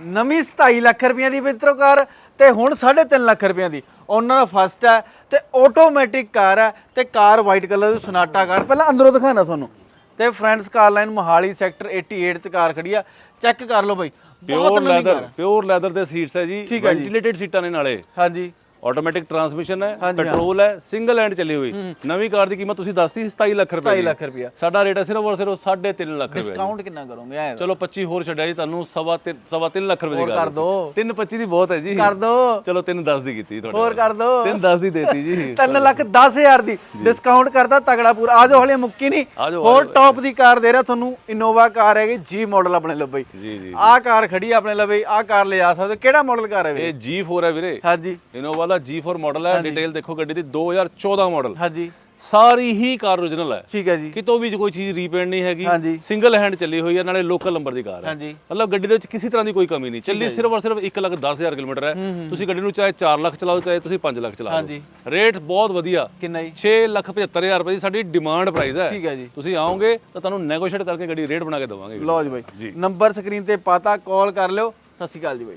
ਨਵੀਂ 27 ਲੱਖ ਰੁਪਈਆਂ ਦੀ ਮਿੱਤਰੋ ਕਾਰ ਤੇ ਹੁਣ 3.5 ਲੱਖ ਰੁਪਈਆਂ ਦੀ। ਉਹਨਾਂ ਦਾ ਫਸਟ ਹੈ ਤੇ ਆਟੋਮੈਟਿਕ ਕਾਰ ਹੈ ਤੇ ਕਾਰ ਵਾਈਟ ਕਲਰ ਦੀ ਸੋਨਾਟਾ ਕਾਰ। ਪਹਿਲਾਂ ਅੰਦਰੋਂ ਦਿਖਾਣਾ ਤੁਹਾਨੂੰ। ਤੇ friends car line Mohali sector 88 ਚ ਕਾਰ ਖੜੀ ਆ। ਚੈੱਕ ਕਰ ਲਓ ਬਾਈ। ਬਹੁਤ ਪਿਓਰ ਲੈਦਰ। ਪਿਓਰ ਲੈਦਰ ਦੇ ਸੀਟਸ ਹੈ ਜੀ। ਵੈਂਟੀਲੇਟਡ ਸੀਟਾਂ ਨੇ ਨਾਲੇ। ਹਾਂਜੀ। ਆਟੋਮੈਟਿਕ ਟਰਾਂਸਮਿਸ਼ਨ ਹੈ ਹਾਂਜੀ, ਪੈਟਰੋਲ ਹੈ ਸਿੰਗਲ ਹੈਂਡ ਚੱਲੀ ਹੋਈ। ਨਵੀਂ ਕਾਰ ਦੀ ਕੀਮਤ ਤੁਸੀਂ ਦੱਸਤੀ 27 ਲੱਖ ਰੁਪਏ 27 ਦੀ। ਲੱਖ ਰੁਪਈਆ ਸਾਡਾ ਰੇਟ ਹੈ ਸਿਰਫ ਔਰ ਸਿਰਫ 3.5 ਲੱਖ ਰੁਪਏ ਡਿਸਕਾਊਂਟ ਕਿੰਨਾ ਕਰੋਗੇ? ਐ ਚਲੋ 25 ਹੋਰ ਛੱਡਿਆ ਜੀ ਤੁਹਾਨੂੰ ਸਵਾ ਤਿੰਨ ਸਵਾ ਤਿੰਨ ਲੱਖ ਰੁਪਏ ਦੀ ਹੋਰ ਕਾਰ ਕਰ ਦੋ। 325 ਦੀ ਬਹੁਤ ਹੈ ਜੀ। ਕਰ ਦੋ। ਚਲੋ 310 ਦੀ ਕੀਤੀ ਤੁਹਾਡੇ ਹੋਰ ਕਰ ਦੋ। 310 ਦੀ ਦੇਤੀ ਜੀ। 3 ਲੱਖ 10000 ਦੀ। ਡਿਸਕਾਊਂਟ ਕਰਦਾ ਤਗੜਾ ਪੂਰਾ। ਆ ਜਾਓ ਹਲੇ ਮੁੱਕੀ ਨਹੀਂ। ਆ ਜਾਓ, ਹੋਰ ਟੌਪ ਦੀ ਕਾਰ ਦੇ ਰਿਹਾ ਤੁਹਾਨੂੰ। ਇਨੋਵਾ ਕਾਰ ਹੈਗੀ ਜੀ ਮਾਡਲ ਆਪਣੇ ਲੱਭਈ ਜੀ ਜੀ ਆਹ ਕਾਰ ਖੜੀ ਆ ਆਪਣੇ ਲਵੇ ਆਹ ਕਾਰ ਲਿਆ ਸਕਦੇ ਕਿਹੜਾ ਮਾਡਲ ਕਾਰ ਹੈ ਵੀਰੇ? ਇਹ G4 ਹੈ ਵੀਰੇ। ਹਾਂਜੀ। ਇਨੋਵਾ ਦਾ G4 ਮਾਡਲ ਹੈ ਡਿਟੇਲ ਦੇਖੋ ਗੱਡੀ ਦੀ 2014 ਮਾਡਲ ਹਾਂਜੀ। ਸਾਰੀ ਹੀ ਕਾਰ origignal ਹੈ। ਠੀਕ ਹੈ ਜੀ। ਕਿਤੋਂ ਵੀ ਕੋਈ ਚੀਜ਼ ਰੀਪੇਂਟ ਨਹੀਂ ਹੈਗੀ। ਸਿੰਗਲ ਹੈਂਡ ਚੱਲੀ ਹੋਈ ਹੈ ਨਾਲੇ ਲੋਕਲ ਨੰਬਰ ਦੀ ਕਾਰ ਹੈ। ਹਾਂਜੀ। ਮਤਲਬ ਗੱਡੀ ਦੇ ਵਿੱਚ ਕਿਸੇ ਤਰ੍ਹਾਂ ਦੀ ਕੋਈ ਕਮੀ ਨਹੀਂ। ਚੱਲੀ ਸਿਰਫ ਔਰ ਸਿਰਫ 1 ਲੱਖ 10000 ਕਿਲੋਮੀਟਰ ਹੈ। ਤੁਸੀਂ ਗੱਡੀ ਨੂੰ ਚਾਹੇ 4 ਲੱਖ ਚਲਾਓ ਚਾਹੇ ਤੁਸੀਂ 5 ਲੱਖ ਚਲਾਓ ਹਾਂਜੀ। ਰੇਟ ਬਹੁਤ ਵਧੀਆ। ਕਿੰਨਾ ਜੀ? 6 ਲੱਖ 75000 ਰੁਪਏ ਦੀ ਸਾਡੀ ਡਿਮਾਂਡ ਪ੍ਰਾਈਸ ਹੈ। ਠੀਕ ਹੈ ਜੀ। ਤੁਸੀਂ ਆਓਗੇ ਤਾਂ ਤੁਹਾਨੂੰ ਨੈਗੋਸ਼ੀਏਟ ਕਰਕੇ ਗੱਡੀ ਰੇਟ ਬਣਾ ਕੇ ਦੇਵਾਂਗੇ। ਲਓ ਜੀ ਬਾਈ। ਨੰਬਰ ਸਕਰੀਨ ਤੇ ਪਾਤਾ ਕਾਲ ਕਰ ਲਿਓ। ਸਤਿ ਸ਼੍ਰੀ ਅਕਾਲ ਜੀ ਬਾਈ।